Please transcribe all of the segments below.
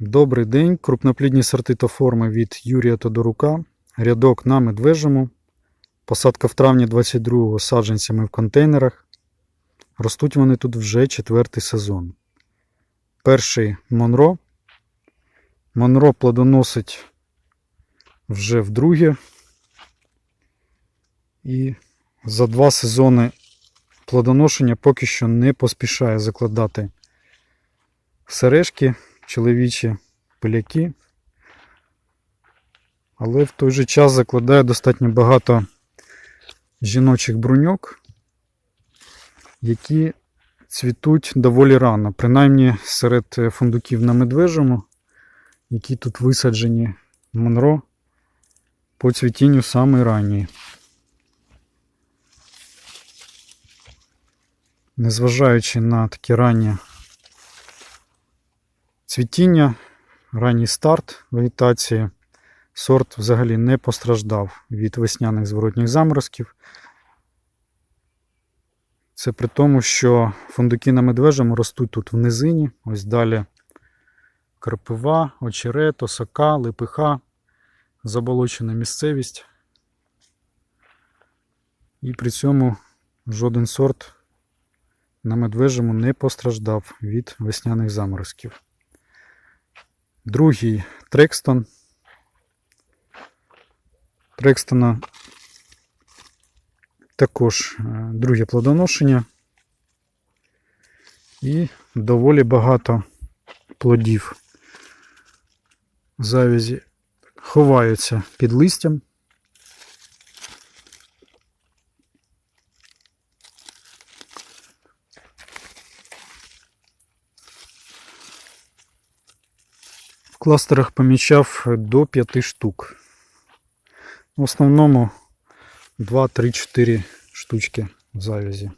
Добрий день. Крупноплідні сорти та форми від Юрія Тодорука. Рядок на медвежому. Посадка в травні 22-го саджанцями в контейнерах. Ростуть вони тут вже четвертий сезон. Перший Монро. Монро плодоносить вже вдруге. І за два сезони плодоношення поки що не поспішає закладати сережки чоловічі пиляки. Але в той же час закладає достатньо багато жіночих бруньок, які цвітуть доволі рано, принаймні серед фундуків на медвежому, які тут висаджені в Монро по цвітінню саме ранній. Незважаючи на таке раннє цвітіння, ранній старт вегетації, сорт взагалі не постраждав від весняних зворотніх заморозків. Це при тому, що фундуки на медвежому ростуть тут в низині, ось далі карпива, очерет, осока, липиха, заболочена місцевість. І при цьому жоден сорт на медвежому не постраждав від весняних заморозків. Другий Трекстон. Трекстона також е, друге плодоношення. І доволі багато плодів завязі ховаються під листям. В кластерах помічав до 5 штук. В основному 2-3-4 штучки в завязі.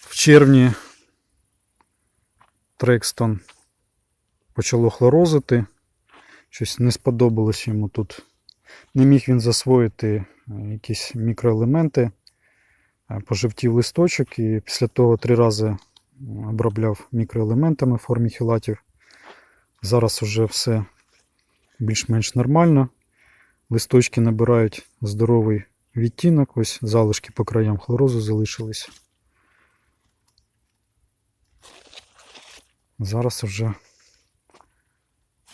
В червні Трекстон почало хлорозити. Щось не сподобалось йому тут. Не міг він засвоїти е, якісь мікроелементи, Е, пожовтів листочок і після того три рази обробляв мікроелементами в формі хілатів. Зараз вже все більш-менш нормально. Листочки набирають здоровий відтінок, ось залишки по краям хлорозу залишились. Зараз вже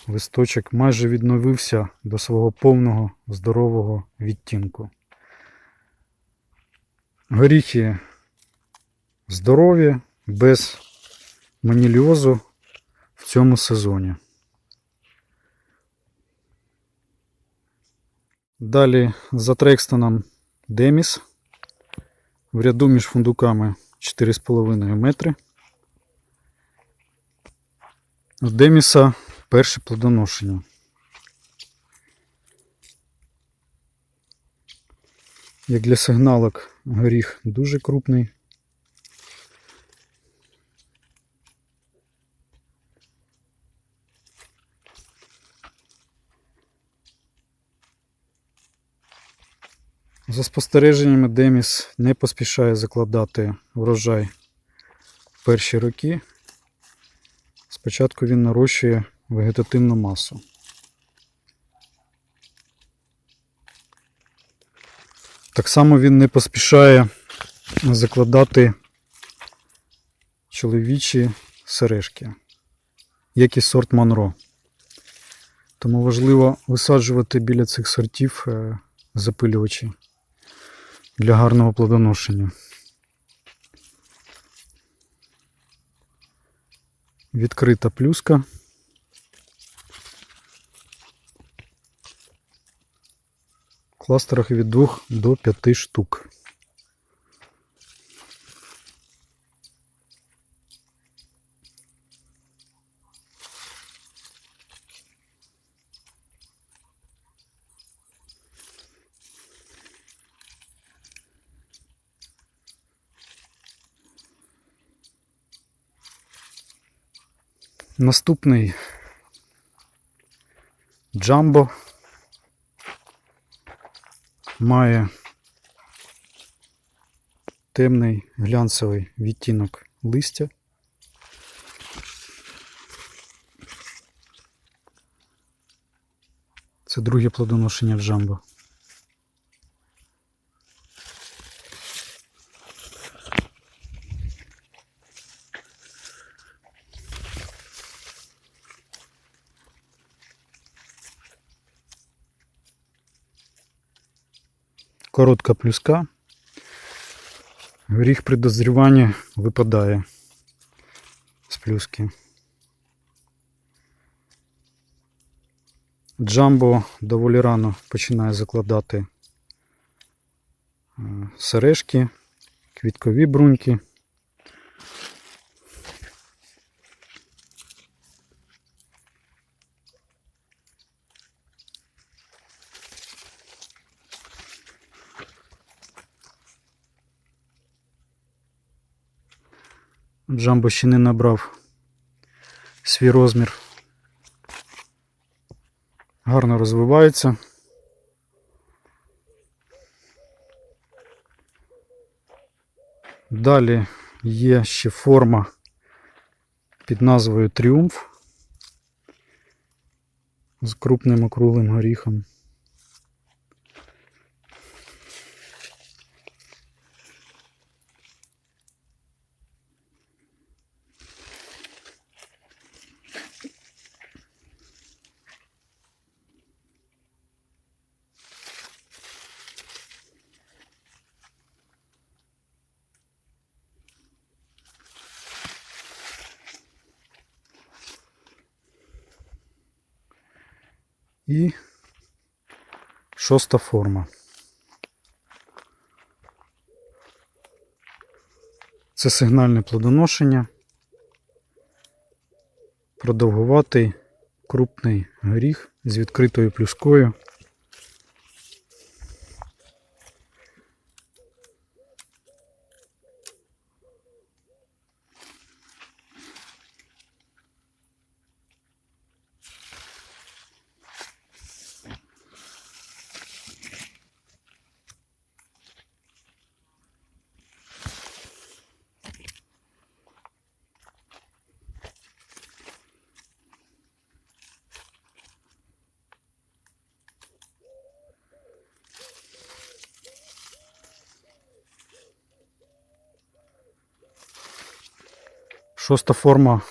листочок майже відновився до свого повного здорового відтінку. Горіхи здорові, без маніліозу в цьому сезоні. Далі за Трекстоном Деміс. В ряду між фундуками 4,5 метри. Деміса перше плодоношення. Як для сигналок горіх дуже крупний. За спостереженнями Деміс не поспішає закладати врожай в перші роки. Спочатку він нарощує вегетативну масу. Так само він не поспішає закладати чоловічі сережки, як і сорт Монро. Тому важливо висаджувати біля цих сортів е, запилювачі для гарного плодоношення. Відкрита плюска. Кластерах від 2 до 5 штук. Наступний Джамбо. Має темний глянцевий відтінок листя. Це друге плодоношення в джамбо. Коротка плюска. Гріх при випадає з плюски. Джамбо доволі рано починає закладати е, сережки, квіткові бруньки. Джамбо ще не набрав свій розмір. Гарно розвивається. Далі є ще форма під назвою Тріумф з крупним округлим горіхом. І шоста форма. Це сигнальне плодоношення. Продовгуватий крупний горіх з відкритою плюскою. Шоста форма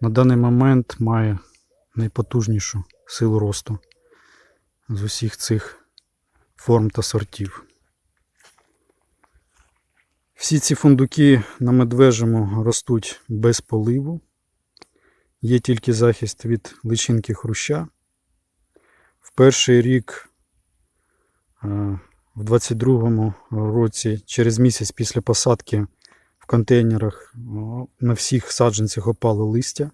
на даний момент має найпотужнішу силу росту з усіх цих форм та сортів. Всі ці фундуки на медвежому ростуть без поливу. Є тільки захист від личинки хруща. В перший рік, е, в 22-му році, через місяць після посадки контейнерах на всіх саджанцях опало листя.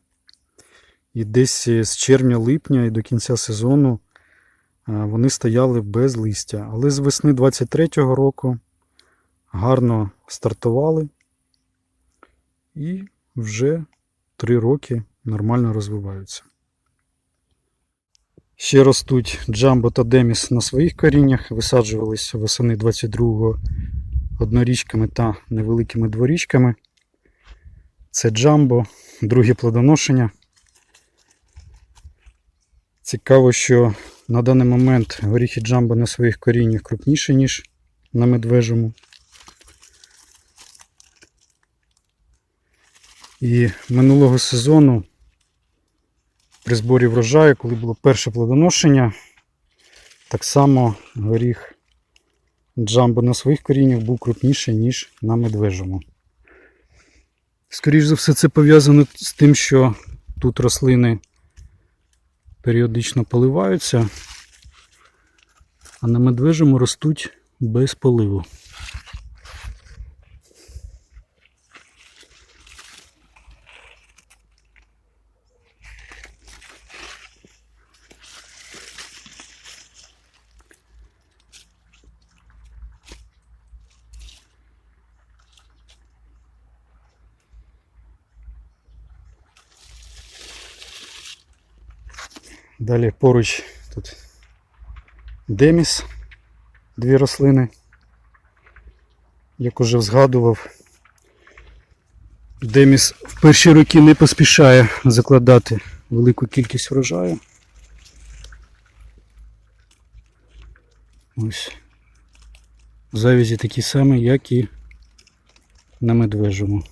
І десь з червня-липня і до кінця сезону е, вони стояли без листя. Але з весни 23-го року гарно стартували і вже 3 роки нормально розвиваються. Ще ростуть Джамбо та Деміс на своїх коріннях, висаджувались восени 22-го однорічками та невеликими дворічками. Це Джамбо, друге плодоношення. Цікаво, що на даний момент горіхи Джамбо на своїх коріннях крупніші, ніж на медвежому. І минулого сезону при зборі врожаю, коли було перше плодоношення, так само горіх Джамбо на своїх коріннях був крупніший, ніж на медвежому. Скоріше за все, це пов'язано з тим, що тут рослини періодично поливаються, а на медвежому ростуть без поливу. Далі поруч тут Деміс дві рослини. Як уже згадував, Деміс в перші роки не поспішає закладати велику кількість врожаю. Ось. Завязі такі самі, як і на медвежому.